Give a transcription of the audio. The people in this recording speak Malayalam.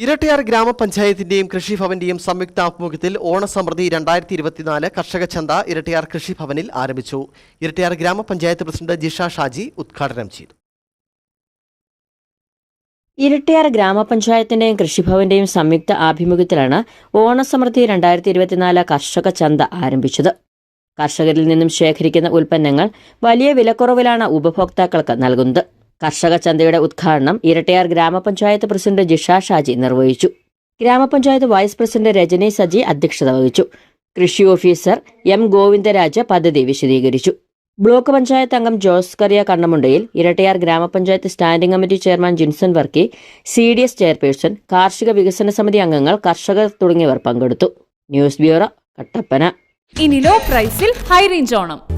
ഇരട്ടയാർ ഗ്രാമപഞ്ചായത്തിന്റെയും കൃഷിഭവന്റെയും സംയുക്ത ആഭിമുഖ്യത്തിൽ ഓണസമൃദ്ധി രണ്ടായിരത്തി ഇരുപത്തിനാല് കർഷക ചന്ത ഇരട്ടയാർ കൃഷിഭവനിൽ ആരംഭിച്ചു. ഇരട്ടയാർ ഗ്രാമപഞ്ചായത്ത് പ്രസിഡന്റ് ജിഷ ഷാജി ഉദ്ഘാടനം ചെയ്തു. ഇരട്ടിയാർ ഗ്രാമപഞ്ചായത്തിന്റെയും കൃഷിഭവന്റെയും സംയുക്ത ആഭിമുഖ്യത്തിലാണ് ഓണസമൃദ്ധി രണ്ടായിരത്തി ഇരുപത്തിനാല് കർഷക ചന്ത ആരംഭിച്ചത്. കർഷകരിൽ നിന്നും ശേഖരിക്കുന്ന ഉൽപ്പന്നങ്ങൾ വലിയ വിലക്കുറവിലാണ് ഉപഭോക്താക്കൾക്ക് നൽകുന്നത്. കർഷക ചന്തയുടെ ഉദ്ഘാടനം ഇരട്ടയാർ ഗ്രാമപഞ്ചായത്ത് പ്രസിഡന്റ് ജിഷ ഷാജി നിർവഹിച്ചു. ഗ്രാമപഞ്ചായത്ത് വൈസ് പ്രസിഡന്റ് രജനി സജി അധ്യക്ഷത വഹിച്ചു. കൃഷി ഓഫീസർ എം ഗോവിന്ദരാജ് പദ്ധതി വിശദീകരിച്ചു. ബ്ലോക്ക് പഞ്ചായത്ത് അംഗം ജോസ് കറിയ കണ്ണമുണ്ടയിൽ ഇരട്ടയാർ ഗ്രാമപഞ്ചായത്ത് standing committee chairman Jinson Varkey C D S chairperson കാർഷിക വികസന സമിതി അംഗങ്ങൾ കർഷകർ തുടങ്ങിയവർ പങ്കെടുത്തു. News bureau Kattappana. ഇനി ലോ പ്രൈസിൽ ഹൈ റേഞ്ച് ഓണം.